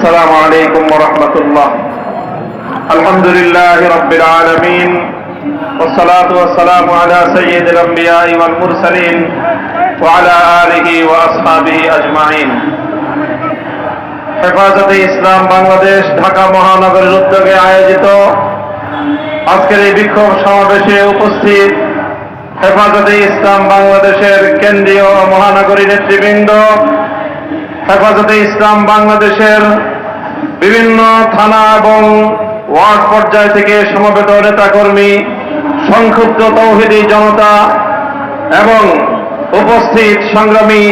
السلام عليكم ورحمة الله الحمد لله رب العالمين والصلاة والسلام على سيد الأنبياء والمرسلين وعلى آله وأصحابه أجمعين হেফাজতে ইসলাম বাংলাদেশ ঢাকা মহানগরের উদ্যোগে আয়োজিত আজকের এই বিক্ষোভ সমাবেশে উপস্থিত হেফাজতে ইসলাম বাংলাদেশের কেন্দ্রীয় ও মহানগরী নেতৃবৃন্দ হেফাজতে ইসলাম বাংলাদেশের বিভিন্ন থানা এবং ওয়ার্ড পর্যায় থেকে সমবেত নেতাকর্মী, সংক্ষুব্ধ তৌহিদি জনতা এবং উপস্থিত সংগ্রামী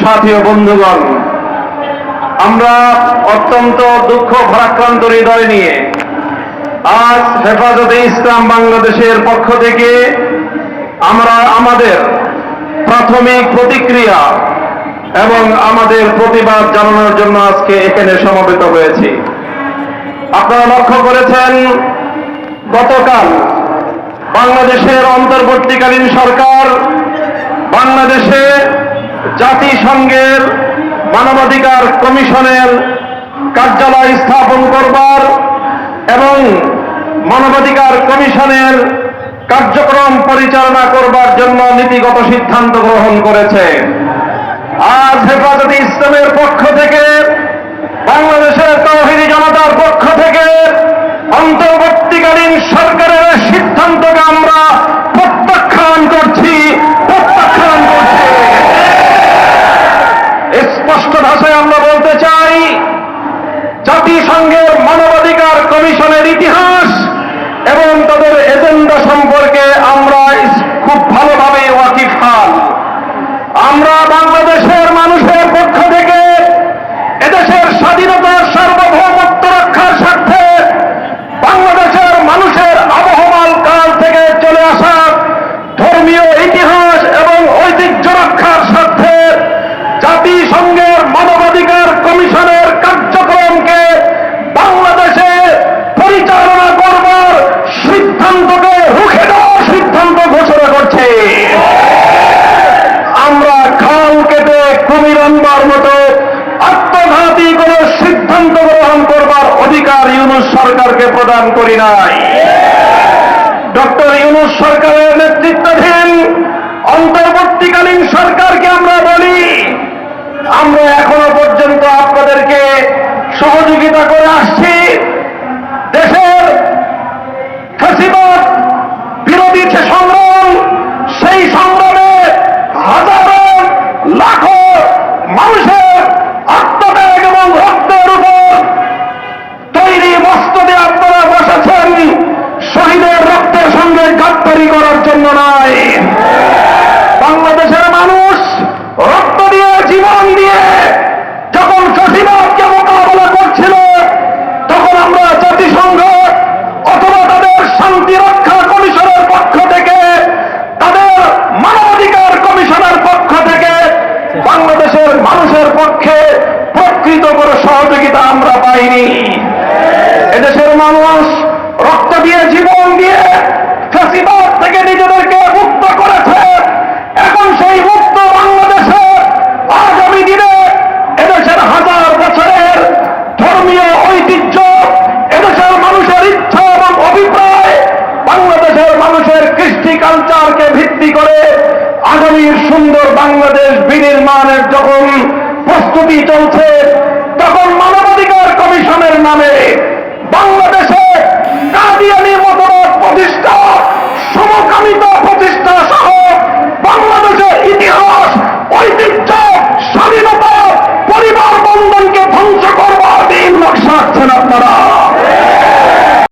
সাথী বন্ধুগণ, আমরা অত্যন্ত দুঃখ ভারাক্রান্ত হৃদয় নিয়ে আজ হেফাজতে ইসলাম বাংলাদেশের পক্ষ থেকে আমরা আমাদের প্রাথমিক প্রতিক্রিয়া এবং আমাদের প্রতিবাদ জানানোর জন্য আজকে এখানে সমবেত হয়েছি। আপনারা লক্ষ্য করেছেন, গতকাল বাংলাদেশের অন্তর্বর্তীকালীন সরকার বাংলাদেশে জাতিসংঘের মানবাধিকার কমিশনের কার্যালয় স্থাপন করবার এবং মানবাধিকার কমিশনের কার্যক্রম পরিচালনা করবার জন্য নীতিগত সিদ্ধান্ত গ্রহণ করেছে। আজ হেফাজতে ইসলামের পক্ষ থেকে, বাংলাদেশের তৌহিদি জনতার পক্ষ থেকে অন্তর্বর্তীকালীন সরকারের সিদ্ধান্তকে আমরা প্রত্যাখ্যান করছি প্রত্যাখ্যান করছি। স্পষ্ট ভাষায় আমরা বলতে চাই, জাতিসংঘের মানবাধিকার কমিশনের ইতিহাস এবং তাদের এজেন্ডা সম্পর্কে আমরা খুব ভালোভাবে ওয়াকিফ খান। আমরা বাংলাদেশের মানুষের পক্ষ থেকে এদেশের স্বাধীনতার সার্বভৌমত্ব রক্ষার স্বার্থে বাংলাদেশের মানুষের আবহমান কাল থেকে চলে আসা ধর্মীয় ইতিহাস এবং ঐতিহ্য রক্ষার স্বার্থে জাতিসংঘের মানবাধিকার কমিশনের কার্যক্রমকে বাংলাদেশে পরিচালনা করবার সিদ্ধান্তকে রুখে দেওয়ার সিদ্ধান্ত ঘোষণা করছে আমরা খাল কেটে আনবার মতো আত্মঘাতী কোন সিদ্ধান্ত গ্রহণ করবার অধিকার ইউনুস সরকারকে প্রদান করি নাই। ডক্টর ইউনুস সরকারের নেতৃত্বাধীন অন্তর্বর্তীকালীন সরকারকে আমরা বলি, আমরা এখনও পর্যন্ত আপনাদেরকে সহযোগিতা করে আসছি। দেশের ফেসিবাদ বিরোধী যে সংগ্রাম, সেই সংগ্রামে গাদ্দারি করার জন্য নয়। বাংলাদেশের মানুষ রক্ত দিয়ে, জীবন দিয়ে যখন ফেসিবাদকে মোকাবেলা করছিল, তখন আমরা জাতিসংঘ অথবা তাদের শান্তি রক্ষা কমিশনের পক্ষ থেকে, তাদের মানবাধিকার কমিশনের পক্ষ থেকে বাংলাদেশের মানুষের পক্ষে প্রকৃত করে সহযোগিতা আমরা পাইনি। এদেশের মানুষ কালচারকে ভিত্তি করে আগামীর সুন্দর বাংলাদেশ বিনির্মাণের যখন প্রস্তুতি চলছে তখন মানবাধিকার কমিশনের নামে